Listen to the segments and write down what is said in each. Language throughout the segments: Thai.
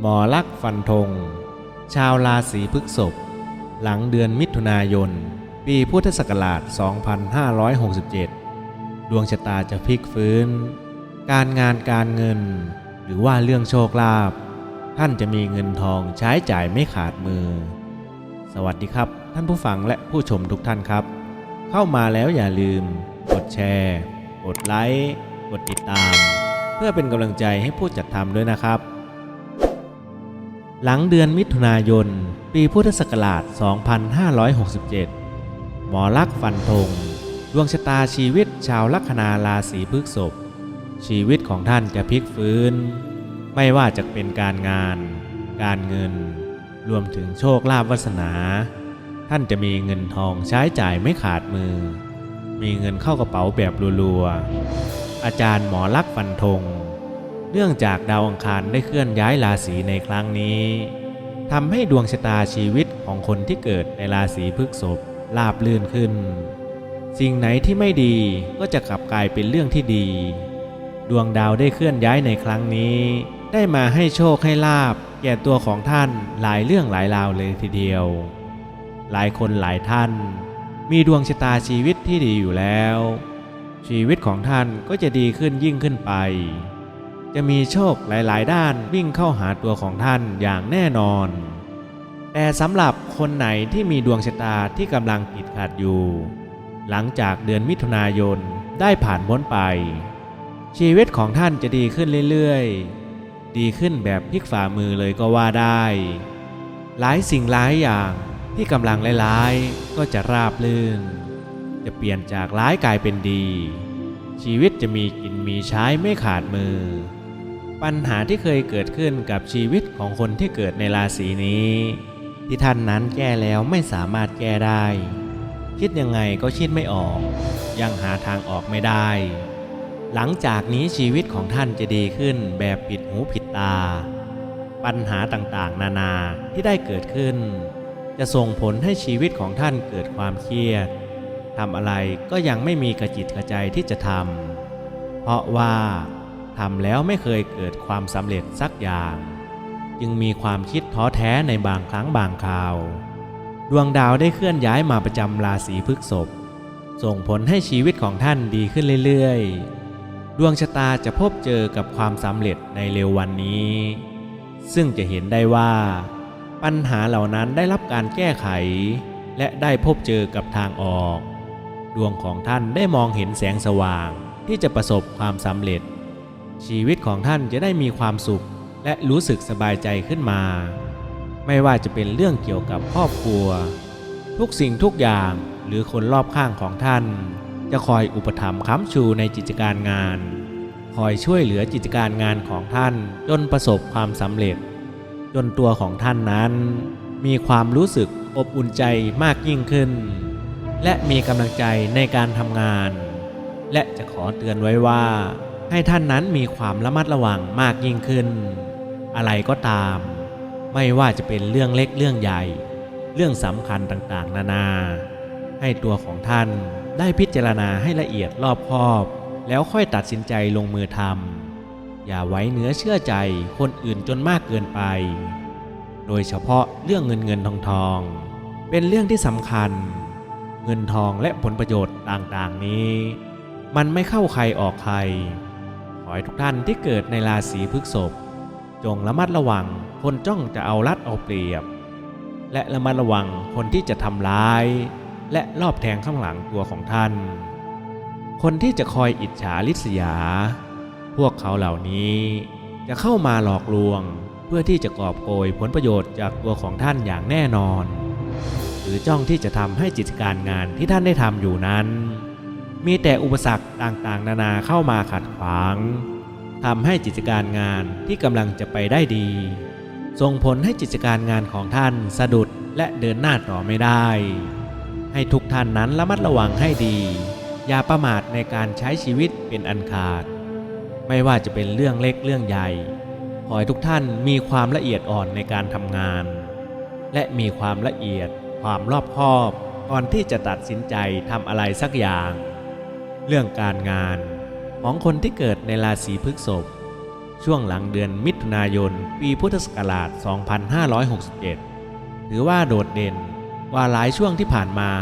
หมอลักษ์ฟันธง ชาวราศีพฤษภหลังเดือนมิถุนายน ปีพุทธศักราช 2567 ดวงชะตาจะพลิกฟื้น การงานการเงิน หรือว่าเรื่องโชคลาภท่านจะมีเงินทองใช้จ่ายไม่ขาดมือ สวัสดีครับ ท่านผู้ฟังและผู้ชมทุกท่านครับ เข้ามาแล้วอย่าลืม กดแชร์ กดไลค์ กดติดตาม เพื่อเป็นกำลังใจให้ผู้จัดทำด้วยนะครับ หลังเดือนมิถุนายน ปีพุทธศักราช 2567 หมอลักษ์ฟันธงดวงชะตาชีวิตชาวลัคนาราศีพฤษภชีวิตของท่านจะพลิกฟื้น ไม่ว่าจะเป็นการงาน การเงิน รวมถึงโชคลาภวาสนา ท่านจะมีเงินทองใช้จ่ายไม่ขาดมือ มีเงินเข้ากระเป๋าแบบรัวๆอาจารย์หมอลักษ์ฟันธง เนื่องจากดาวอังคารได้เคลื่อนย้ายราศีในครั้งนี้ทำให้ดวงชะตาชีวิตของคนที่เกิดในราศีพฤษภราบลื่นขึ้น สิ่งไหนที่ไม่ดีก็จะกลับกลายเป็นเรื่องที่ดี ดวงดาวได้เคลื่อนย้ายในครั้งนี้ ได้มาให้โชคให้ลาบแก่ตัวของท่านหลายเรื่องหลายราวเลยทีเดียว หลายคนหลายท่าน มีดวงชะตาชีวิตที่ดีอยู่แล้ว ชีวิตของท่านก็จะดีขึ้นยิ่งขึ้นไป จะมีโชคหลายๆ ด้านวิ่งเข้าหาตัวของท่านอย่างแน่นอน แต่สำหรับคนไหนที่มีดวงชะตาที่กำลังติดขัดอยู่ หลังจากเดือนมิถุนายนได้ผ่านพ้นไป ชีวิตของท่านจะดีขึ้นเรื่อยๆ ดีขึ้นแบบพลิกฝ่ามือเลยก็ว่าได้ หลายสิ่งหลายอย่างที่กำลังร้ายๆก็จะราบลื่น จะเปลี่ยนจากร้ายกลายเป็นดีชีวิตจะมีกินมีใช้ไม่ขาดมือ ปัญหาที่เคยเกิดขึ้นกับชีวิตของคนที่เกิดในราศีนี้ ที่ท่านนั้นแก้แล้วไม่สามารถแก้ได้ คิดยังไงก็คิดไม่ออก ยังหาทางออกไม่ได้ หลังจากนี้ชีวิตของท่านจะดีขึ้นแบบผิดหูผิดตา ปัญหาต่างๆ นานาที่ได้เกิดขึ้น จะส่งผลให้ชีวิตของท่านเกิดความเครียดทำอะไรก็ยังไม่มีกระจิตกระใจที่จะทำเพราะว่า ทำแล้วไม่เคยเกิดความสำเร็จสักอย่าง จึงมีความคิดท้อแท้ในบางครั้งบางคราว ดวงดาวได้เคลื่อนย้ายมาประจำราศีพฤษภส่งผลให้ชีวิตของท่านดีขึ้นเรื่อยๆ ดวงชะตาจะพบเจอกับความสำเร็จในเร็ววันนี้ ซึ่งจะเห็นได้ว่า ปัญหาเหล่านั้นได้รับการแก้ไข และได้พบเจอกับทางออก ดวงของท่านได้มองเห็นแสงสว่างที่จะประสบความสำเร็จ ชีวิตของท่านจะได้มีความสุข และรู้สึกสบายใจขึ้นมา ไม่ว่าจะเป็นเรื่องเกี่ยวกับครอบครัว ทุกสิ่งทุกอย่างหรือคนรอบข้างของท่าน จะคอยอุปถัมภ์ค้ำชูในกิจการงาน คอยช่วยเหลือกิจการงานของท่านจนประสบความสำเร็จ จนตัวของท่านนั้น มีความรู้สึกอบอุ่นใจมากยิ่งขึ้น และมีกำลังใจในการทำงาน และจะขอเตือนไว้ว่า ให้ท่านนั้นมีความระมัดระวังมากยิ่งขึ้น อะไรก็ตาม ไม่ว่าจะเป็นเรื่องเล็กเรื่องใหญ่ เรื่องสำคัญต่างๆ นานา ให้ตัวของท่านได้พิจารณาให้ละเอียดรอบคอบ แล้วค่อยตัดสินใจลงมือทำอย่าไว้เนื้อเชื่อใจคนอื่นจนมากเกินไป โดยเฉพาะเรื่องเงินเงินทองทองเป็นเรื่องที่สำคัญ เงินทองและผลประโยชน์ต่างๆนี้ มันไม่เข้าใครออกใคร อให้ทุกท่านที่เกิดในราศีพฤษภจงระมัดระวังคนจ้องจะเอารัดเอาเปรียบ และระมัดระวังคนที่จะทำร้าย และรอบแทงข้างหลังตัวของท่าน คนที่จะคอยอิจฉาริษยา พวกเขาเหล่านี้จะเข้ามาหลอกลวงเพื่อที่จะกอบโกยผลประโยชน์จากตัวของท่านอย่างแน่นอน หรือจ้องที่จะทำให้กิจการงานที่ท่านได้ทำอยู่นั้น มีแต่อุปสรรคต่างๆ นานาเข้ามาขัดขวางทำให้กิจการงานที่กำลังจะไปได้ดี ส่งผลให้กิจการงานของท่านสะดุดและเดินหน้าต่อไม่ได้ ให้ทุกท่านนั้นระมัดระวังให้ดี อย่าประมาทในการใช้ชีวิตเป็นอันขาด ไม่ว่าจะเป็นเรื่องเล็กเรื่องใหญ่ ขอให้ทุกท่านมีความละเอียดอ่อนในการทำงาน และมีความละเอียด ความรอบคอบ ก่อนที่จะตัดสินใจทำอะไรสักอย่าง เรื่องการงานของคนที่เกิดในราศีพฤษภช่วงหลังเดือนมิถุนายน ปีพุทธศักราช 2567 ถือว่าโดดเด่นว่าหลายช่วงที่ผ่านมา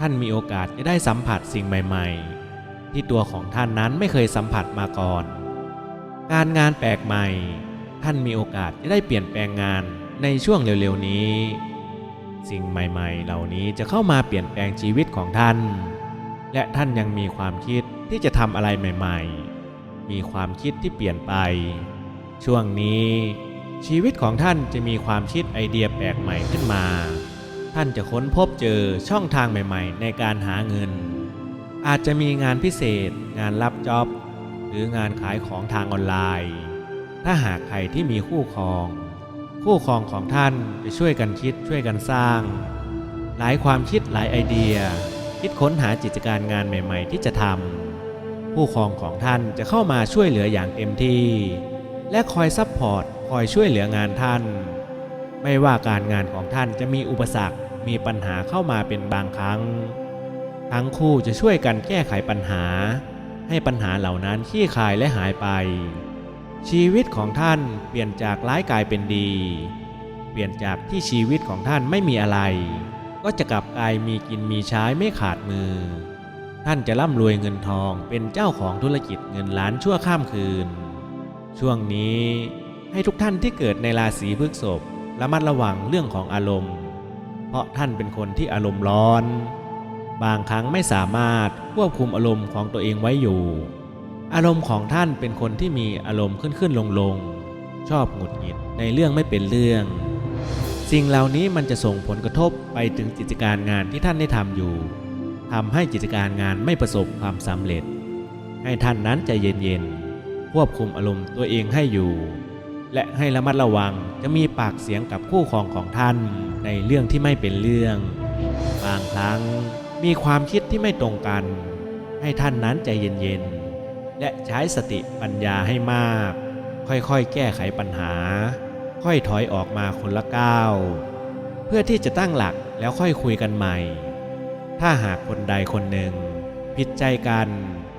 ท่านมีโอกาสจะได้สัมผัสสิ่งใหม่ ๆ ที่ตัวของท่านนั้นไม่เคยสัมผัสมาก่อน การงานแปลกใหม่ ท่านมีโอกาสจะได้เปลี่ยนแปลงงานในช่วงเร็วๆนี้ สิ่งใหม่ๆ เหล่านี้จะเข้ามาเปลี่ยนแปลงชีวิตของท่าน และท่านยังมีความคิดที่จะทำอะไรใหม่ ๆ มีความคิดที่เปลี่ยนไป ช่วงนี้ ชีวิตของท่านจะมีความคิดไอเดียแปลกใหม่ขึ้นมา ท่านจะค้นพบเจอช่องทางใหม่ ๆ ในการหาเงิน อาจจะมีงานพิเศษ งานรับจ็อบ หรืองานขายของทางออนไลน์ ถ้าหากใครที่มีคู่ครอง คู่ครองของท่านจะช่วยกันคิดช่วยกันสร้าง หลายความคิดหลายไอเดีย คิดค้นหากิจการงานใหม่ๆ ที่จะทำผู้ครองของท่านจะเข้ามาช่วยเหลืออย่างเต็มที่ และคอยซัพพอร์ตคอยช่วยเหลืองานท่าน ไม่ว่าการงานของท่านจะมีอุปสรรคมีปัญหาเข้ามาเป็นบางครั้ง ทั้งคู่จะช่วยกันแก้ไขปัญหา ให้ปัญหาเหล่านั้นคลี่คายและหายไป ชีวิตของท่านเปลี่ยนจากร้ายกลายเป็นดี เปลี่ยนจากที่ชีวิตของท่านไม่มีอะไร ก็จะกลับกายมีกินมีใช้ไม่ขาดมือ ท่านจะร่ำรวยเงินทองเป็นเจ้าของธุรกิจเงินล้านชั่วข้ามคืน ช่วงนี้ให้ทุกท่านที่เกิดในราศีพฤษภระมัดระวังเรื่องของอารมณ์ เพราะท่านเป็นคนที่อารมณ์ร้อน บางครั้งไม่สามารถควบคุมอารมณ์ของตัวเองไว้อยู่ อารมณ์ของท่านเป็นคนที่มีอารมณ์ขึ้นขึ้นลงลงชอบหงุดหงิดในเรื่องไม่เป็นเรื่อง สิ่งเหล่านี้มันจะส่งผลกระทบไปถึงกิจการงานที่ท่านได้ทำอยู่ทำให้กิจการงานไม่ประสบความสำเร็จ ให้ท่านนั้นใจเย็นๆควบคุมอารมณ์ตัวเองให้อยู่ และให้ระมัดระวังจะมีปากเสียงกับคู่ครองของท่านในเรื่องที่ไม่เป็นเรื่อง บางครั้งมีความคิดที่ไม่ตรงกัน ให้ท่านนั้นใจเย็นๆและใช้สติปัญญาให้มาก ค่อยๆ แก้ไขปัญหา ค่อยถอยออกมาคนละก้าวเพื่อที่จะตั้งหลักแล้วค่อยคุยกันใหม่ ถ้าหากคนใดคนหนึ่ง ผิดใจกัน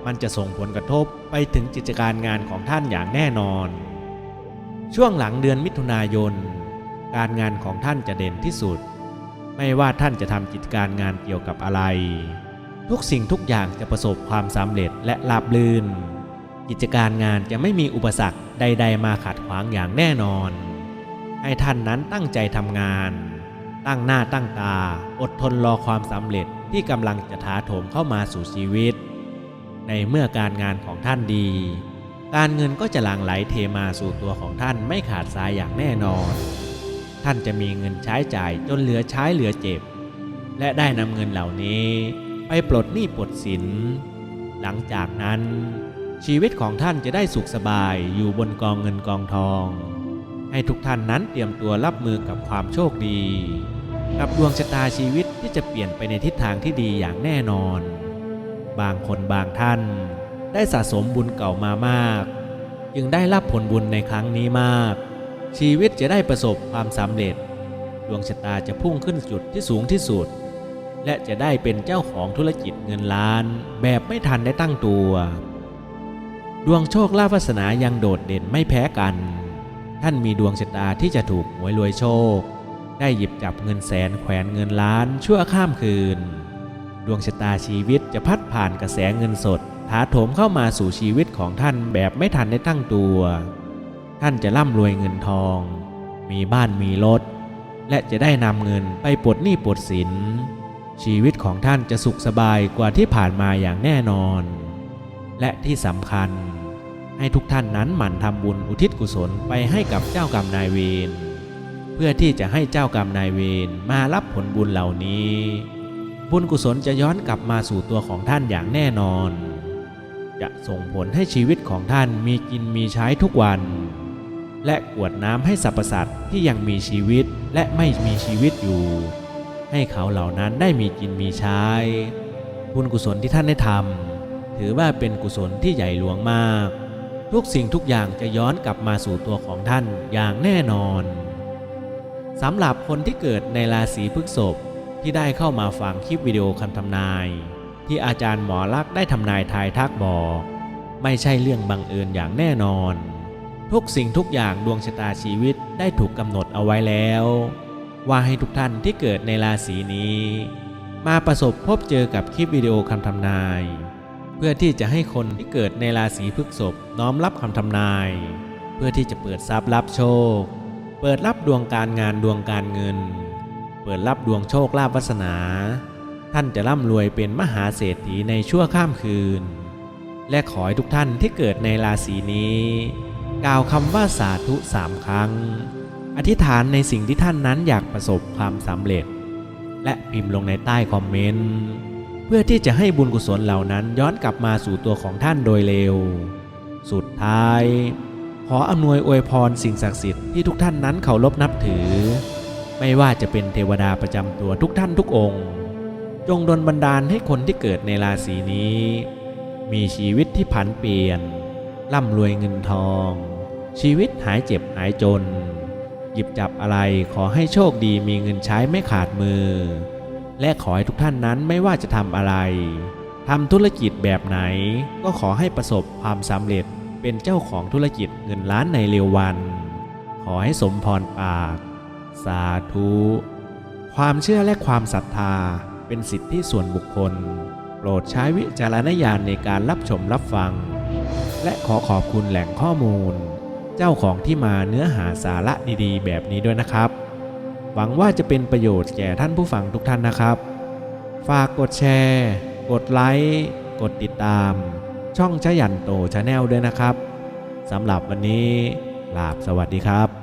มันจะส่งผลกระทบไปถึงกิจการงานของท่านอย่างแน่นอน ช่วงหลังเดือนมิถุนายน การงานของท่านจะเด่นที่สุด ไม่ว่าท่านจะทำกิจการงานเกี่ยวกับอะไร ทุกสิ่งทุกอย่างจะประสบความสำเร็จและราบรื่น กิจการงานจะไม่มีอุปสรรคใด ๆ มาขัดขวางอย่างแน่นอน ให้ท่านนั้นตั้งใจทำงาน ตั้งหน้าตั้งตา อดทนรอความสำเร็จที่กำลังจะถาโถมเข้ามาสู่ชีวิต ในเมื่อการงานของท่านดี การเงินก็จะหลั่งไหลเทมาสู่ตัวของท่านไม่ขาดสายอย่างแน่นอน ท่านจะมีเงินใช้จ่ายจนเหลือใช้เหลือเจ็บ และได้นำเงินเหล่านี้ ไปปลดหนี้ปลดสิน หลังจากนั้นชีวิตของท่านจะได้สุขสบายอยู่บนกองเงินกองทอง ให้ทุกท่านนั้นเตรียมตัวรับมือกับความโชคดี กับดวงชะตาชีวิตที่จะเปลี่ยนไปในทิศทางที่ดีอย่างแน่นอน บางคนบางท่าน ได้สะสมบุญเก่ามามาก จึงได้รับผลบุญในครั้งนี้มาก ชีวิตจะได้ประสบความสำเร็จ ดวงชะตาจะพุ่งขึ้นจุดที่สูงที่สุด และจะได้เป็นเจ้าของธุรกิจเงินล้าน แบบไม่ทันได้ตั้งตัว ดวงโชคลาภวาสนายังโดดเด่นไม่แพ้กัน ท่านมีดวงชะตาที่จะถูกหวยรวยโชค ได้หยิบจับเงินแสนแขวนเงินล้านชั่วข้ามคืน ดวงชะตาชีวิตจะพัดผ่านกระแสเงินสดถาโถมเข้ามาสู่ชีวิตของท่านแบบไม่ทันได้ตั้งตัว ท่านจะร่ำรวยเงินทอง มีบ้านมีรถ และจะได้นำเงินไปปลดหนี้ปลดสิน ชีวิตของท่านจะสุขสบายกว่าที่ผ่านมาอย่างแน่นอน และที่สำคัญ ให้ทุกท่านนั้นหมั่นทำบุญอุทิศกุศลไปให้กับเจ้ากรรมนายเวรเพื่อที่จะให้เจ้ากรรมนายเวรมารับผลบุญเหล่านี้ บุญกุศลจะย้อนกลับมาสู่ตัวของท่านอย่างแน่นอน จะส่งผลให้ชีวิตของท่านมีกินมีใช้ทุกวัน และกวดน้ำให้สรรพสัตว์ที่ยังมีชีวิตและไม่มีชีวิตอยู่ ให้เขาเหล่านั้นได้มีกินมีใช้ บุญกุศลที่ท่านได้ทำถือว่าเป็นกุศลที่ใหญ่หลวงมาก ทุกสิ่งทุกอย่างจะย้อนกลับมาสู่ตัวของท่านอย่างแน่นอนสำหรับคนที่เกิดในราศีพฤษภที่ได้เข้ามาฟังคลิปวิดีโอคำทำนาย ที่อาจารย์หมอลักษ์ได้ทำนายทายทักบอก ไม่ใช่เรื่องบังเอิญอย่างแน่นอน ทุกสิ่งทุกอย่างดวงชะตาชีวิตได้ถูกกำหนดเอาไว้แล้ว ว่าให้ทุกท่านที่เกิดในราศีนี้ มาประสบพบเจอกับคลิปวิดีโอคำทำนาย เพื่อที่จะให้คนที่เกิดในราศีพฤษภน้อมรับคำทำนาย เพื่อที่จะเปิดทรัพย์รับโชค เปิดรับดวงการงานดวงการเงิน เปิดรับดวงโชคลาภวาสนา ท่านจะร่ำรวยเป็นมหาเศรษฐีในชั่วข้ามคืน และขอให้ทุกท่านที่เกิดในราศีนี้ กล่าวคำว่าสาธุสามครั้ง อธิษฐานในสิ่งที่ท่านนั้นอยากประสบความสำเร็จ และพิมพ์ลงในใต้คอมเมนต์ เพื่อที่จะให้บุญกุศลเหล่านั้นย้อนกลับมาสู่ตัวของท่านโดยเร็ว สุดท้าย ขออำนวยอวยพรสิ่งศักดิ์สิทธิ์ที่ทุกท่านนั้นเคารพนับถือ ไม่ว่าจะเป็นเทวดาประจำตัวทุกท่านทุกองค์ จงดลบันดาลให้คนที่เกิดในราศีนี้ มีชีวิตที่ผันเปลี่ยนร่ำรวยเงินทอง ชีวิตหายเจ็บหายจน หยิบจับอะไรขอให้โชคดีมีเงินใช้ไม่ขาดมือ และขอให้ทุกท่านนั้นไม่ว่าจะทำอะไรทำธุรกิจแบบไหน ก็ขอให้ประสบความสำเร็จเป็นเจ้าของธุรกิจเงินล้านในเร็ววัน ขอให้สมพรปาก สาธุ ความเชื่อและความศรัทธาเป็นสิทธิส่วนบุคคล โปรดใช้วิจารณญาณในการรับชมรับฟัง และขอขอบคุณแหล่งข้อมูล เจ้าของที่มาเนื้อหาสาระดีๆ แบบนี้ด้วยนะครับ หวังว่าจะเป็นประโยชน์แก่ท่านผู้ฟังทุกท่านนะครับ ฝากกดแชร์ กดไลค์ กดติดตาม ช่องชะยันโตชาแนลด้วยนะครับสำหรับวันนี้ลาบสวัสดีครับ